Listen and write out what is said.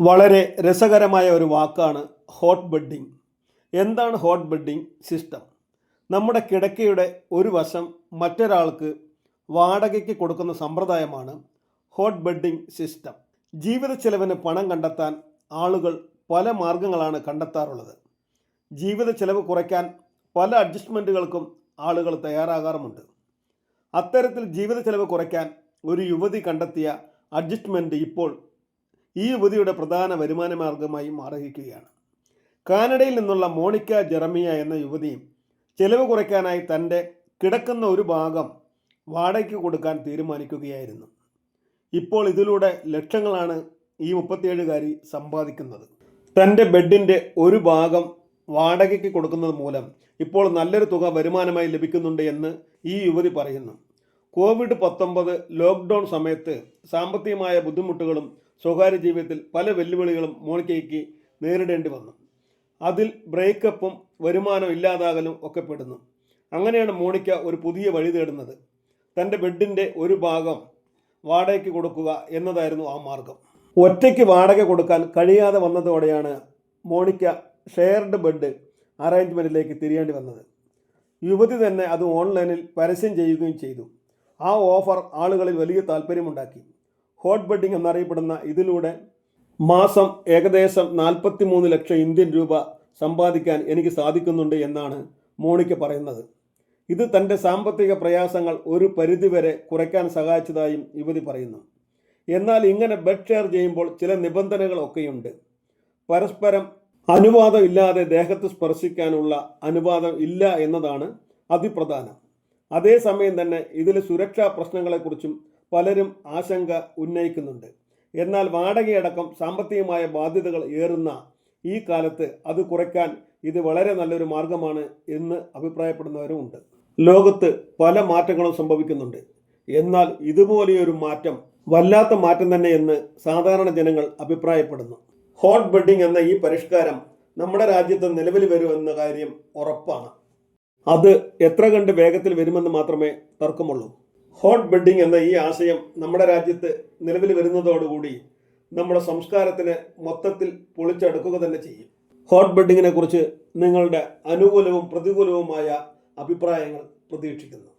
വളരെ രസകരമായ ഒരു വാക്കാണ് ഹോട്ട് ബെഡിങ്. എന്താണ് ഹോട്ട് ബെഡിങ് സിസ്റ്റം? നമ്മുടെ കിടക്കയുടെ ഒരു വശം മറ്റൊരാൾക്ക് വാടകയ്ക്ക് കൊടുക്കുന്ന സമ്പ്രദായമാണ് ഹോട്ട് ബെഡിങ് സിസ്റ്റം. ജീവിത ചെലവിന് പണം കണ്ടെത്താൻ ആളുകൾ പല മാർഗങ്ങളാണ് കണ്ടെത്താറുള്ളത്. ജീവിത ചെലവ് കുറയ്ക്കാൻ പല അഡ്ജസ്റ്റ്മെന്റുകൾക്കും ആളുകൾ തയ്യാറാകാറുമുണ്ട്. അത്തരത്തിൽ ജീവിത ചെലവ് കുറയ്ക്കാൻ ഒരു യുവതി കണ്ടെത്തിയ അഡ്ജസ്റ്റ്മെന്റ് ഇപ്പോൾ ഈ യുവതിയുടെ പ്രധാന വരുമാന മാർഗമായി മാറിയിരിക്കുകയാണ്. കാനഡയിൽ നിന്നുള്ള മോണിക്ക ജെറമിയ എന്ന യുവതിയും ചെലവ് കുറയ്ക്കാനായി തന്റെ കിടക്കുന്ന ഒരു ഭാഗം വാടകയ്ക്ക് കൊടുക്കാൻ തീരുമാനിക്കുകയായിരുന്നു. ഇപ്പോൾ ഇതിലൂടെ ലക്ഷങ്ങളാണ് ഈ മുപ്പത്തിയേഴുകാരി സമ്പാദിക്കുന്നത്. തന്റെ ബെഡിന്റെ ഒരു ഭാഗം വാടകയ്ക്ക് കൊടുക്കുന്നത് മൂലം ഇപ്പോൾ നല്ലൊരു തുക വരുമാനമായി ലഭിക്കുന്നുണ്ട് എന്ന് ഈ യുവതി പറയുന്നു. കോവിഡ് പത്തൊമ്പത് ലോക്ക്ഡൗൺ സമയത്ത് സാമ്പത്തികമായ ബുദ്ധിമുട്ടുകളും സ്വകാര്യ ജീവിതത്തിൽ പല വെല്ലുവിളികളും മോണിക്കയ്ക്ക് നേരിടേണ്ടി വന്നു. അതിൽ ബ്രേക്കപ്പും വരുമാനം ഇല്ലാതാകലും ഒക്കെ പെടുന്നു. അങ്ങനെയാണ് മോണിക്ക ഒരു പുതിയ വഴി തേടുന്നത്. തന്റെ ബെഡിന്റെ ഒരു ഭാഗം വാടകയ്ക്ക് കൊടുക്കുക എന്നതായിരുന്നു ആ മാർഗം. ഒറ്റയ്ക്ക് വാടക കൊടുക്കാൻ കഴിയാതെ വന്നതോടെയാണ് മോണിക്ക ഷെയർഡ് ബെഡ് അറേഞ്ച്മെന്റിലേക്ക് തിരിയേണ്ടി വന്നത്. യുവതി തന്നെ അത് ഓൺലൈനിൽ പരസ്യം ചെയ്യുകയും ചെയ്തു. ആ ഓഫർ ആളുകളിൽ വലിയ താല്പര്യമുണ്ടാക്കി. ഹോട്ട് ബെഡിംഗ് എന്നറിയപ്പെടുന്ന ഇതിലൂടെ മാസം ഏകദേശം നാൽപ്പത്തി മൂന്ന് ലക്ഷം ഇന്ത്യൻ രൂപ സമ്പാദിക്കാൻ എനിക്ക് സാധിക്കുന്നുണ്ട് എന്നാണ് മോണിക്ക പറയുന്നത്. ഇത് തന്റെ സാമ്പത്തിക പ്രയാസങ്ങൾ ഒരു പരിധിവരെ കുറയ്ക്കാൻ സഹായിച്ചതായും യുവതി പറയുന്നു. എന്നാൽ ഇങ്ങനെ ബെഡ് ഷെയർ ചെയ്യുമ്പോൾ ചില നിബന്ധനകളൊക്കെയുണ്ട് പരസ്പരം അനുവാദം ഇല്ലാതെ ദേഹത്ത് സ്പർശിക്കാനുള്ള അനുവാദം ഇല്ല എന്നതാണ് അതിപ്രധാനം. അതേസമയം തന്നെ ഇതിലെ സുരക്ഷാ പ്രശ്നങ്ങളെക്കുറിച്ചും പലരും ആശങ്ക ഉന്നയിക്കുന്നുണ്ട്. എന്നാൽ വാടകയടക്കം സാമ്പത്തികമായ ബാധ്യതകൾ ഏറുന്ന ഈ കാലത്ത് അത് കുറയ്ക്കാൻ ഇത് വളരെ നല്ലൊരു മാർഗമാണ് എന്ന് അഭിപ്രായപ്പെടുന്നവരും ഉണ്ട്. ലോകത്ത് പല മാറ്റങ്ങളും സംഭവിക്കുന്നുണ്ട്. എന്നാൽ ഇതുപോലെയൊരു മാറ്റം വല്ലാത്ത മാറ്റം തന്നെ എന്ന് സാധാരണ ജനങ്ങൾ അഭിപ്രായപ്പെടുന്നു. ഹോട്ട് ബെഡിംഗ് എന്ന ഈ പരിഷ്കാരം നമ്മുടെ രാജ്യത്ത് നിലവിൽ വരുമെന്ന കാര്യം ഉറപ്പാണ്. അത് എത്ര കണ്ട് വേഗത്തിൽ വരുമെന്ന് മാത്രമേ തർക്കമുള്ളൂ. ഹോട്ട് ബെഡിംഗ് എന്ന ഈ ആശയം നമ്മുടെ രാജ്യത്ത് നിലവിൽ വരുന്നതോടുകൂടി നമ്മുടെ സംസ്കാരത്തിന് മൊത്തത്തിൽ പൊളിച്ചെടുക്കുക തന്നെ ചെയ്യും. ഹോട്ട് ബെഡിങ്ങിനെ കുറിച്ച് നിങ്ങളുടെ അനുകൂലവും പ്രതികൂലവുമായ അഭിപ്രായങ്ങൾ പ്രതീക്ഷിക്കുന്നു.